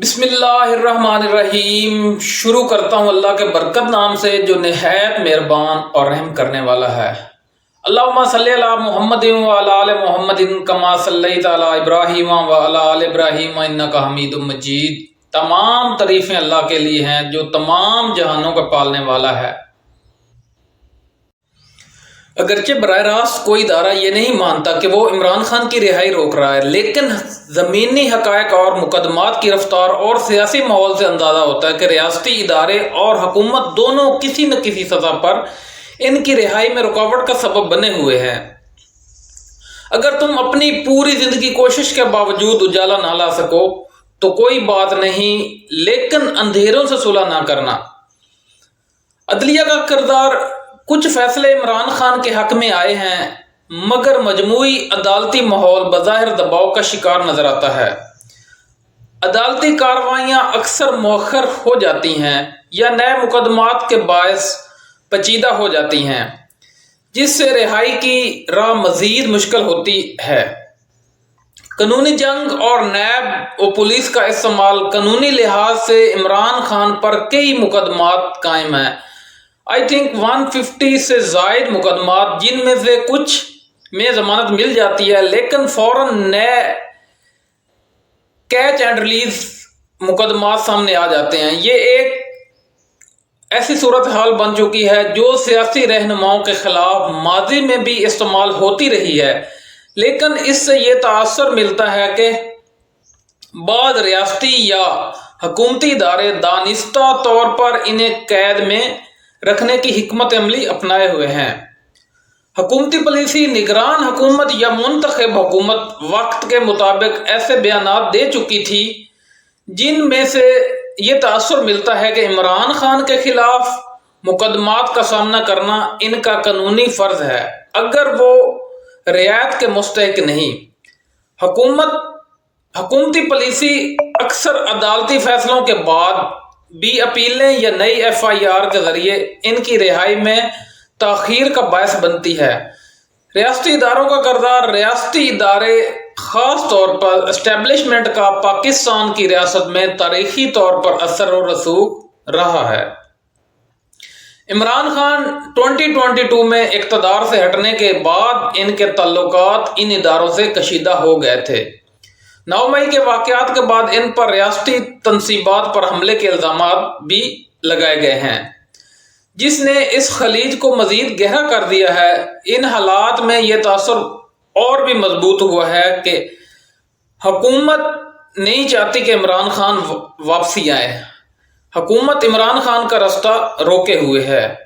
بسم اللہ الرحمن الرحیم۔ شروع کرتا ہوں اللہ کے برکت نام سے، جو نہایت مہربان اور رحم کرنے والا ہے۔ اللہم صلی اللہ محمد و آل محمد کما صلی تعالی ابراہیم و آل ابراہیم، انکا حمید مجید۔ تمام تعریفیں اللہ کے لیے ہیں، جو تمام جہانوں کا پالنے والا ہے۔ اگرچہ براہ راست کوئی ادارہ یہ نہیں مانتا کہ وہ عمران خان کی رہائی روک رہا ہے، لیکن زمینی حقائق اور مقدمات کی رفتار اور سیاسی ماحول سے اندازہ ہوتا ہے کہ ریاستی ادارے اور حکومت دونوں کسی نہ کسی سطح پر ان کی رہائی میں رکاوٹ کا سبب بنے ہوئے ہیں۔ اگر تم اپنی پوری زندگی کوشش کے باوجود اجالا نہ لا سکو تو کوئی بات نہیں، لیکن اندھیروں سے صلح نہ کرنا۔ عدلیہ کا کردار کچھ فیصلے عمران خان کے حق میں آئے ہیں، مگر مجموعی عدالتی ماحول بظاہر دباؤ کا شکار نظر آتا ہے۔ عدالتی کاروائیاں اکثر مؤخر ہو جاتی ہیں یا نئے مقدمات کے باعث پچیدہ ہو جاتی ہیں، جس سے رہائی کی راہ مزید مشکل ہوتی ہے۔ قانونی جنگ اور نیب و پولیس کا استعمال قانونی لحاظ سے عمران خان پر کئی مقدمات قائم ہیں۔ آئی تھنک ون ففٹی سے زائد مقدمات جن میں سے کچھ میں ضمانت مل جاتی ہے، لیکن فوراً نئے کیچ اینڈ ریلیز مقدمات سامنے آ جاتے ہیں۔ یہ ایک ایسی صورت حال بن چکی ہے جو سیاسی رہنماؤں کے خلاف ماضی میں بھی استعمال ہوتی رہی ہے۔ لیکن اس سے یہ تاثر ملتا ہے کہ بعض ریاستی یا حکومتی ادارے دانستہ طور پر انہیں قید میں رکھنے کی حکمت عملی اپنائے ہوئے ہیں۔ حکومتی پالیسی نگران حکومت یا منتخب حکومت وقت کے مطابق ایسے بیانات دے چکی تھی جن میں سے یہ تاثر ملتا ہے کہ عمران خان کے خلاف مقدمات کا سامنا کرنا ان کا قانونی فرض ہے، اگر وہ رعایت کے مستحق نہیں۔ حکومت، حکومتی پالیسی اکثر عدالتی فیصلوں کے بعد بھی اپیلیں یا نئی ایف آئی آر کے ذریعے ان کی رہائی میں تاخیر کا باعث بنتی ہے۔ ریاستی اداروں کا کردار ریاستی ادارے خاص طور پر اسٹیبلشمنٹ کا پاکستان کی ریاست میں تاریخی طور پر اثر و رسوخ رہا ہے۔ Imran Khan twenty twenty two میں اقتدار سے ہٹنے کے بعد ان کے تعلقات ان اداروں سے کشیدہ ہو گئے تھے۔ نو مئی کے واقعات کے بعد ان پر ریاستی تنصیبات پر حملے کے الزامات بھی لگائے گئے ہیں۔ جس نے اس خلیج کو مزید گہرا کر دیا ہے، ان حالات میں یہ تاثر اور بھی مضبوط ہوا ہے کہ حکومت نہیں چاہتی کہ عمران خان واپسی آئے۔ حکومت عمران خان کا رستہ روکے ہوئے ہے۔